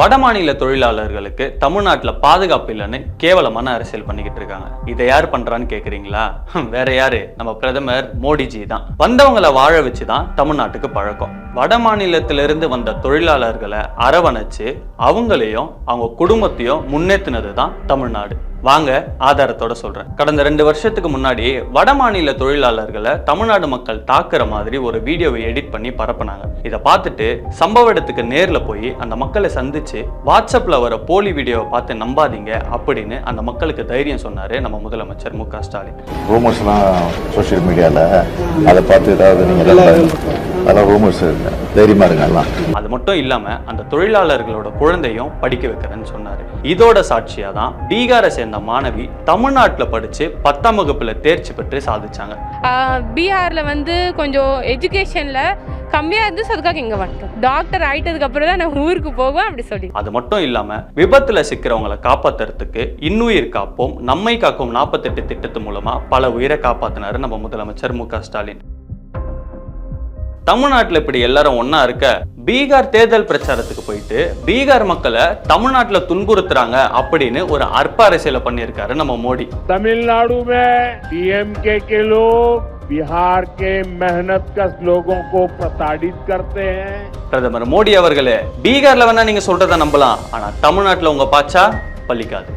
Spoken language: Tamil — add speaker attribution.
Speaker 1: வடமாநில தொழிலாளர்களுக்கு தமிழ்நாட்டில் பாதுகாப்பு இல்லைன்னு கேவலமான அரசியல் பண்ணிக்கிட்டு இருக்காங்க. இதை யார் பண்றான்னு கேக்குறீங்களா? வேற யாரு? நம்ம பிரதமர் மோடிஜி தான். வந்தவங்களை வாழ வச்சு தான் தமிழ்நாட்டுக்கு பழக்கம். வட மாநிலத்திலிருந்து வந்த தொழிலாளர்களை அரவணைச்சு அவங்களையும் அவங்க குடும்பத்தையும் முன்னேற்றினது தான் தமிழ்நாடு. வாங்க ஆதாரத்தோட சொல்றேன். கடந்த ரெண்டு வருஷத்துக்கு முன்னாடி வட மாநில தொழிலாளர்களை தமிழ்நாடு மக்கள் தாக்குற மாதிரி ஒரு வீடியோவை எடிட் பண்ணி பரப்புனாங்க. இதை பார்த்துட்டு சம்பவ இடத்துக்கு நேர்ல போய் அந்த மக்களை சந்திச்சு வாட்ஸ்அப்ல வர போலி வீடியோவை பார்த்து நம்பாதீங்க அப்படின்னு அந்த மக்களுக்கு தைரியம் சொன்னாரு நம்ம முதலமைச்சர் மு க ஸ்டாலின்.
Speaker 2: ரூமர்ஸ்லாம் சோஷியல் மீடியாவில் அதை பார்த்து ஏதாவது நீங்கள் அதெல்லாம் ரூமர்ஸ் தைரியமாக இருங்க எல்லாம்.
Speaker 1: அது மட்டும் இல்லாம அந்த தொழிலாளர்களோட குழந்தையும் படிக்க வைக்கிறேன்னு சொன்னாரு. இதோட சாட்சியா தான் பீகாரை சேர்ந்த மாணவி தமிழ்நாட்டுல படிச்சு பத்தாம் வகுப்புல தேர்ச்சி பெற்று சாதிச்சாங்க.
Speaker 3: பீகாரில் வந்து கொஞ்சம் எஜுகேஷனில் கம்மியாக இருந்து அதுக்காக இங்கே வந்துட்டோம் டாக்டர் ஆயிட்டதுக்கு அப்புறம் தான் நான் ஊருக்கு போவேன் அப்படி சொல்லி.
Speaker 1: அது மட்டும் இல்லாம விபத்துல சிக்கிறவங்களை காப்பாத்துறதுக்கு இன்னுயிர் காப்போம் நம்மை காக்கும் நாற்பத்தெட்டு திட்டத்து மூலமா பல உயிரை காப்பாத்தினாரு நம்ம முதலமைச்சர் மு க ஸ்டாலின். தமிழ்நாட்டில் இப்படி எல்லாரும் ஒன்னா இருக்க பீகார் தேர்தல் பிரச்சாரத்துக்கு போயிட்டு பீகார் மக்களை தமிழ்நாட்டில் துன்புறுத்துறாங்க அப்படின்னு ஒரு அற்ப அரசியல பண்ணியிருக்காரு நம்ம மோடி.
Speaker 4: தமிழ்நாடு டிஎம்கே கே லோக் பிஹார் மெஹனத் கஸ் லோகோ கோ பிரதாடித்
Speaker 1: பிரதமர் மோடி அவர்களே பீகார்ல வேணா நீங்க சொல்றதை நம்பலாம். ஆனா தமிழ்நாட்டில் உங்க பாச்சா பலிக்காது.